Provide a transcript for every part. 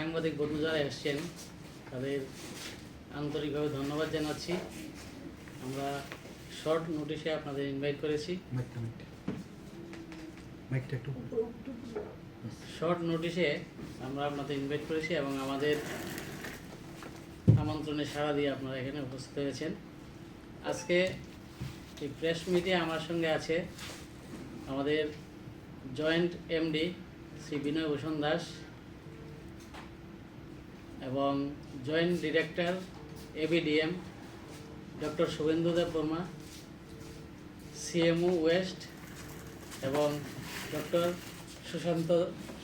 সাংবাদিক বন্ধু যারা এসছেন তাদের আন্তরিকভাবে ধন্যবাদ জানাচ্ছি। আমরা শর্ট নোটিশে আপনাদের ইনভাইট করেছি। শর্ট নোটিশে আমরা আপনাদের ইনভাইট করেছি এবং আমাদের আমন্ত্রণে সাড়া দিয়ে আপনারা এখানে উপস্থিত হয়েছেন। আজকে এই প্রেস মিটে আমার সঙ্গে আছে আমাদের জয়েন্ট এমডি শ্রী বিনয় ভূষণ দাস। এবং joint director ABDM doctor Subhendudeb Barma CMO west এবং ডক্টর সুশান্ত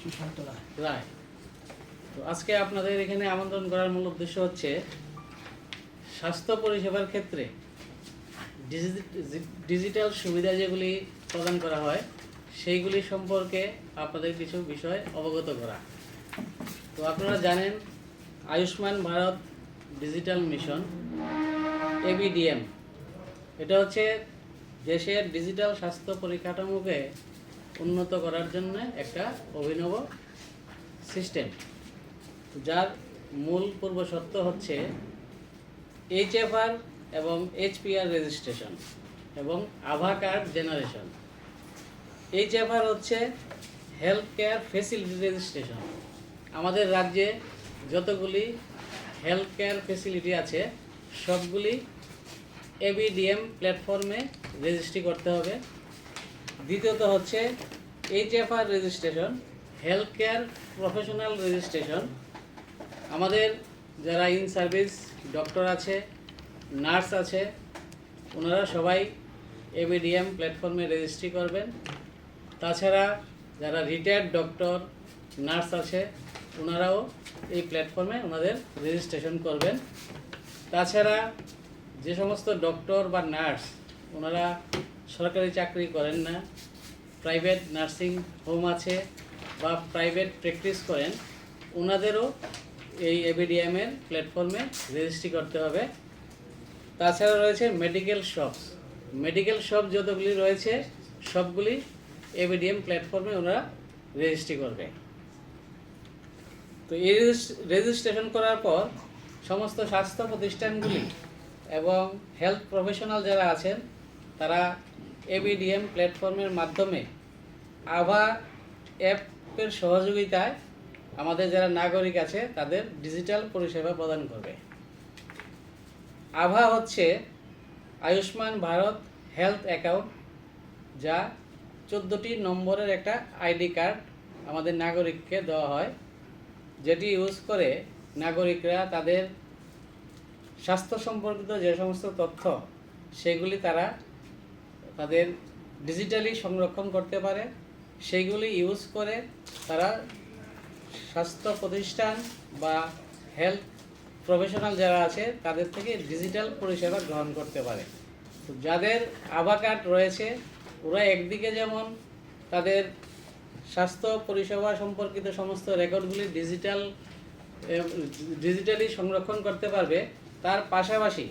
সুশান্ত রায়। রায়। তো আজকে আপনাদের এখানে আমন্ত্রণ করার মূল উদ্দেশ্য হচ্ছে স্বাস্থ্য পরিষেবার ক্ষেত্রে ডিজি- ডিজিটাল সুবিধা যেগুলি প্রদান করা হয় সেইগুলি সম্পর্কে আপনাদের কিছু বিষয় অবগত করা। তো আপনারা জানেন Ayushman Bharat digital mission ABDM এটা হচ্ছে দেশের ডিজিটাল স্বাস্থ্য পরিকাঠামোকে উন্নত করার জন্য একটা অভিনব সিস্টেম, যার মূল পূর্ব শর্ত হচ্ছে এইচএফআর এবং এইচপিআর রেজিস্ট্রেশন এবং আভা কার্ড জেনারেশন। এইচএফআর হচ্ছে হেলথ কেয়ার ফেসিলিটি রেজিস্ট্রেশন। আমাদের রাজ্যে যতগুলি হেলথ কেয়ার ফেসিলিটি আছে, সবগুলি এবিডিএম প্ল্যাটফর্মে রেজিস্ট্রি করতে হবে। দ্বিতীয়ত হচ্ছে HFR registration health care professional registration আমাদের যারা ইন সার্ভিস ডক্টর আছে নার্স আছে, ওনারা সবাই এবিডিএম প্ল্যাটফর্মে রেজিস্ট্রি করবেন। তাছাড়া যারা রিটায়ার্ড ডক্টর নার্স আছে ওনারাও এই প্ল্যাটফর্মে ওনাদের রেজিস্ট্রেশন করবেন। তাছাড়া যে সমস্ত ডক্টর বা নার্স ওনারা সরকারি চাকরি করেন না প্রাইভেট নার্সিং হোম আছে বা প্রাইভেট প্র্যাকটিস করেন, ওনাদেরও এই এবিডিএমের প্ল্যাটফর্মে রেজিস্ট্রি করতে হবে। তাছাড়া রয়েছে মেডিকেল শপস মেডিকেল শপ যতগুলি রয়েছে, সবগুলি এবিডিএম প্ল্যাটফর্মে ওনারা রেজিস্ট্রি করবে। তো এই রেজিস্ট্রেশন করার পর সমস্ত স্বাস্থ্য প্রতিষ্ঠানগুলি এবং হেলথ প্রফেশনাল যারা আছেন, তারা এবিডিএম প্ল্যাটফর্মের মাধ্যমে আভা অ্যাপের সহযোগিতায় আমাদের যারা নাগরিক আছে, তাদের ডিজিটাল পরিষেবা প্রদান করবে। আভা হচ্ছে আয়ুষ্মান ভারত হেলথ অ্যাকাউন্ট যা চোদ্দোটি নম্বরের একটা আইডি কার্ড আমাদের নাগরিককে দেওয়া হয়। যেটি ইউজ করে নাগরিকরা তাদের স্বাস্থ্য সম্পর্কিত যে সমস্ত তথ্য, সেগুলি তারা তাদের ডিজিটালি সংরক্ষণ করতে পারে। সেইগুলি ইউজ করে তারা স্বাস্থ্য প্রতিষ্ঠান বা হেলথ প্রফেশনাল যারা আছে, তাদের থেকে ডিজিটাল পরিষেবা গ্রহণ করতে পারে। যাদের আভা কার্ড রয়েছে, ওরা একদিকে যেমন তাদের স্বাস্থ্য পরিষেবা সম্পর্কিত সমস্ত রেকর্ডগুলি ডিজিটাল ডিজিটালি সংরক্ষণ করতে পারবে। তার পাশাপাশি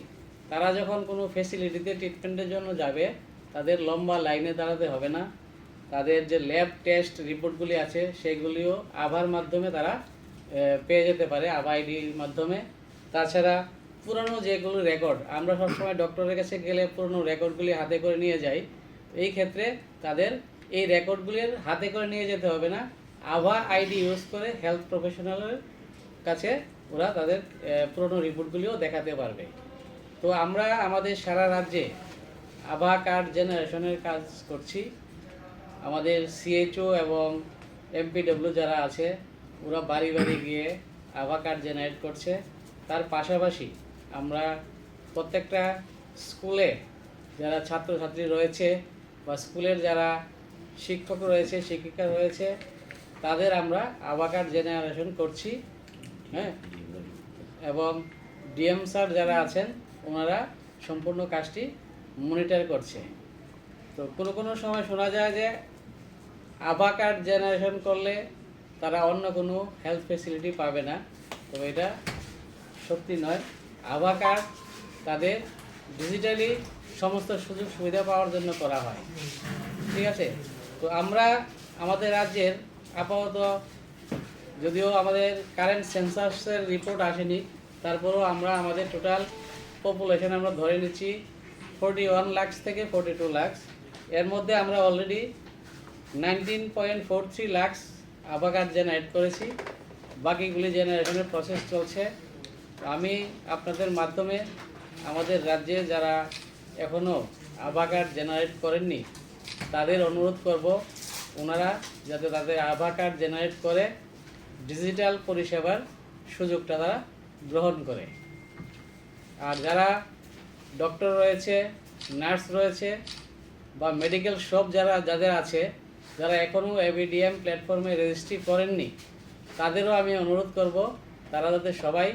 তারা যখন কোনো ফেসিলিটিতে ট্রিটমেন্টের জন্য যাবে, তাদের লম্বা লাইনে দাঁড়াতে হবে না। তাদের যে ল্যাব টেস্ট রিপোর্টগুলি আছে, সেগুলিও আভার মাধ্যমে তারা পেয়ে যেতে পারে, আভা আইডির মাধ্যমে। তাছাড়া পুরনো যেগুলো রেকর্ড আমরা সবসময় ডক্টরের কাছে গেলে পুরনো রেকর্ডগুলি হাতে করে নিয়ে যাই। এই ক্ষেত্রে তাদের এই রেকর্ডগুলির হাতে করে নিয়ে যেতে হবে না। আভা আইডি ইউজ করে হেলথ প্রফেশনালের কাছে ওরা তাদের পুরনো রিপোর্টগুলিও দেখাতে পারবে। তো আমরা আমাদের সারা রাজ্যে আভা কার্ড জেনারেশনের কাজ করছি। আমাদের সিএইচও এবং এমপিডব্লিউ যারা আছে, ওরা বাড়ি বাড়ি গিয়ে আভা কার্ড জেনারেট করছে। তার পাশাপাশি আমরা প্রত্যেকটা স্কুলে যারা ছাত্রছাত্রী রয়েছে বা স্কুলের যারা শিক্ষক রয়েছে, শিক্ষিকা রয়েছে, তাদের আমরা আভা কার্ড জেনারেশন করছি হ্যাঁ? এবং ডিএম স্যার যারা আছেন, ওনারা সম্পূর্ণ কাজটি মনিটর করছে। তো কোনো কোনো সময় শোনা যায় যে আভা কার্ড জেনারেশন করলে তারা অন্য কোনো হেলথ ফেসিলিটি পাবে না তো এটা সত্যি নয়। আভা কার্ড তাদের ডিজিটালি সমস্ত সুযোগ সুবিধা পাওয়ার জন্য করা হয়। ঠিক আছে? তো আমরা আমাদের রাজ্যের আপাতত যদিও আমাদের কারেন্ট সেন্সাসের রিপোর্ট আসেনি, তারপরেও আমরা আমাদের টোটাল পপুলেশন আমরা ধরে নিচ্ছি ফোরটি ওয়ান লাক্স থেকে ফোরটি টু লাক্স এর মধ্যে আমরা already nineteen point four three lakhs card generate করেছি। বাকিগুলি জেনারেশনের প্রসেস চলছে। আমি আপনাদের মাধ্যমে আমাদের রাজ্যে যারা এখনও আভা জেনারেট করেননি তাদের অনুরোধ করব, ওনারা যাতে তাদের আভা কার্ড জেনারেট করে ডিজিটাল পরিষেবার সুযোগটা তারা গ্রহণ করে। আর যারা ডক্টর রয়েছে নার্স রয়েছে, বা মেডিকেল শপ যারা, যাদের আছে, যারা এখনও এবিডিএম প্ল্যাটফর্মে রেজিস্ট্রি করেননি, তাদেরও আমি অনুরোধ করব, তারা যাতে সবাই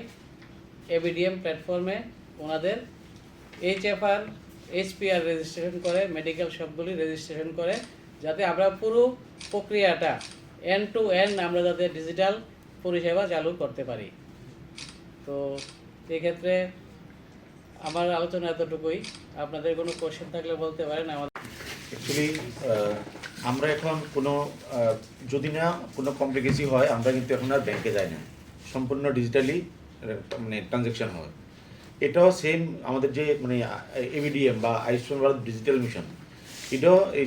এবিডিএম প্ল্যাটফর্মে ওনাদের এইচএফআর এইচপিআর রেজিস্ট্রেশন করে মেডিকেল শপগুলি রেজিস্ট্রেশন করে, যাতে আমরা পুরো প্রক্রিয়াটা এন্ড টু এন্ড আমরা যাতে ডিজিটাল পরিষেবা চালু করতে পারি। তো এক্ষেত্রে আমার আলোচনা এতটুকুই। আপনাদের কোনো কোশ্চেন থাকলে বলতে পারেন আমাদের। অ্যাকচুয়ালি আমরা এখন কোনো যদি না কোনো কমপ্লিকেসি হয়, আমরা কিন্তু এখন আর ব্যাংকে যাই না। সম্পূর্ণ ডিজিটালি মানে ট্রানজ্যাকশন হয়। এটাও সেম আমাদের যে মানে এবিডিএম বা আয়ুষ্মান ভারত ডিজিটাল মিশন এটাও এই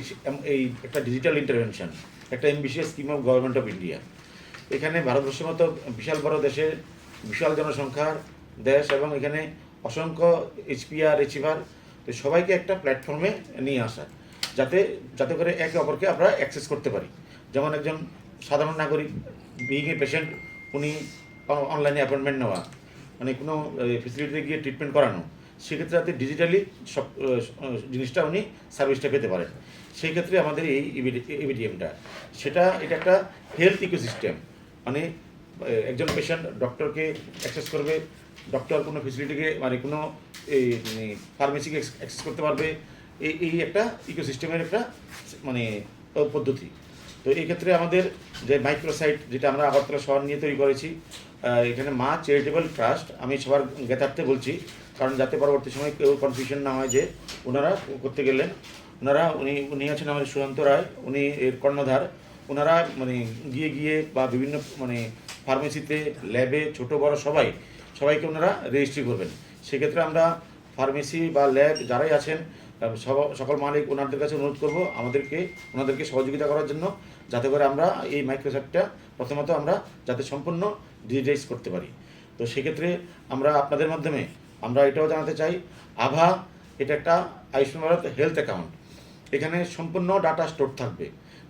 এই একটা ডিজিটাল ইন্টারভেনশন একটা MBCS scheme of government of India এখানে ভারতবর্ষের মতো বিশাল বড় দেশের বিশাল জনসংখ্যার দেশ এবং এখানে অসংখ্য এইচপিআর এইচইভার তো সবাইকে একটা প্ল্যাটফর্মে নিয়ে আসা, যাতে যাতে করে একে অপরকে আমরা অ্যাক্সেস করতে পারি। যেমন একজন সাধারণ নাগরিক বিইং এ পেশেন্ট উনি অনলাইনে অ্যাপয়েন্টমেন্ট নেওয়া মানে কোনো ফেসিলিটিতে গিয়ে ট্রিটমেন্ট করানো, সেক্ষেত্রে যাতে ডিজিটালি সব জিনিসটা উনি সার্ভিসটা পেতে পারেন। সেই ক্ষেত্রে আমাদের এই ইবিডিএমটা সেটা, এটা একটা হেলথ ইকোসিস্টেম মানে একজন পেশেন্ট ডক্টরকে অ্যাক্সেস করবে ডক্টর কোনো ফেসিলিটিকে মানে কোনো এই ফার্মেসিকে অ্যাক্সেস করতে পারবে এই এই একটা ইকোসিস্টেমের একটা মানে পদ্ধতি। তো এই ক্ষেত্রে আমাদের যে মাইক্রোসাইট যেটা আমরা আগরতলা শহর নিয়ে তৈরি করেছি এখানে মা চ্যারিটেবল ট্রাস্ট আমি সবার জ্ঞাতার্থে বলছি, কারণ যাতে পরবর্তী সময় কেউ কনফিউশন না হয় যে ওনারা করতে গেলেন। ওনারা উনি উনি আছেন আমাদের সুশান্ত রায়, উনি এর কর্ণধার। ওনারা মানে গিয়ে গিয়ে বা বিভিন্ন মানে ফার্মেসিতে ল্যাবে ছোট, বড় সবাই, সবাইকে ওনারা রেজিস্ট্রি করবেন। সেক্ষেত্রে আমরা ফার্মেসি বা ল্যাব যারাই আছেন সকল মালিক ওনাদের কাছে অনুরোধ করব আমাদেরকে, ওনাদেরকে সহযোগিতা করার জন্য যাতে করে আমরা এই মাইক্রোসফটটা প্রথমত আমরা যাতে সম্পূর্ণ ডিজিটাইজ করতে পারি। তো সেক্ষেত্রে আমরা আপনাদের মাধ্যমে, আমরা এটাও জানাতে চাই, আভা এটা একটা আয়ুষ্মান ভারত হেলথ অ্যাকাউন্ট এখানে সম্পূর্ণ ডাটা স্টোর থাকবে।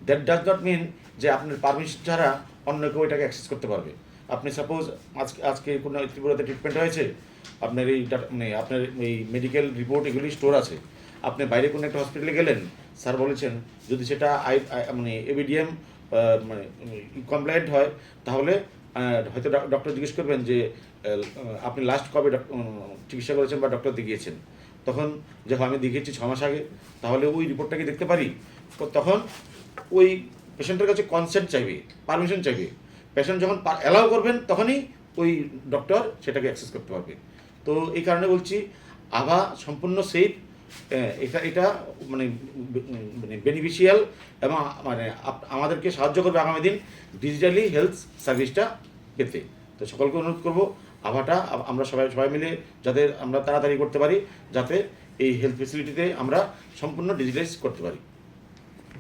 দ্যাট ডাজ নট মিন যে আপনার পারমিশন ছাড়া অন্য কেউ এটাকে অ্যাক্সেস করতে পারবে। আপনি সাপোজ আজকে আজকে কোনো ত্রিপুরাতে ট্রিটমেন্ট হয়েছে, আপনার এই মানে আপনার এই মেডিকেল রিপোর্ট এগুলি স্টোর আছে। আপনি বাইরে কোনো একটা হসপিটালে গেলেন, স্যার বলেছেন, যদি সেটা আই মানে এবিডিএম মানে কমপ্লায়েন্ট হয়, তাহলে হয়তো ডক্টর জিজ্ঞেস করবেন যে আপনি লাস্ট কবে চিকিৎসা করেছেন বা ডক্টর দেখিয়েছেন। তখন যে আমি দেখিয়েছি ছ মাস আগে তাহলে ওই রিপোর্টটাকে দেখতে পারি? তো তখন ওই পেশেন্টের কাছে কনসেন্ট চাইবে পারমিশন চাইবে। পেশেন্ট যখন অ্যালাউ করবেন, তখনই ওই ডক্টর সেটাকে অ্যাক্সেস করতে পারবে। তো এই কারণে বলছি, আভা সম্পূর্ণ সেফ এটা এটা মানে মানে বেনিফিশিয়াল এবং মানে আমাদেরকে সাহায্য করবে আগামী দিন ডিজিটালি হেলথ সার্ভিসটা পেতে তো সকলকে অনুরোধ করব, আভাটা আমরা সবাই সবাই মিলে যাতে আমরা তাড়াতাড়ি করতে পারি, যাতে এই হেলথ ফেসিলিটিতে আমরা সম্পূর্ণ ডিজিটালাইজ করতে পারি।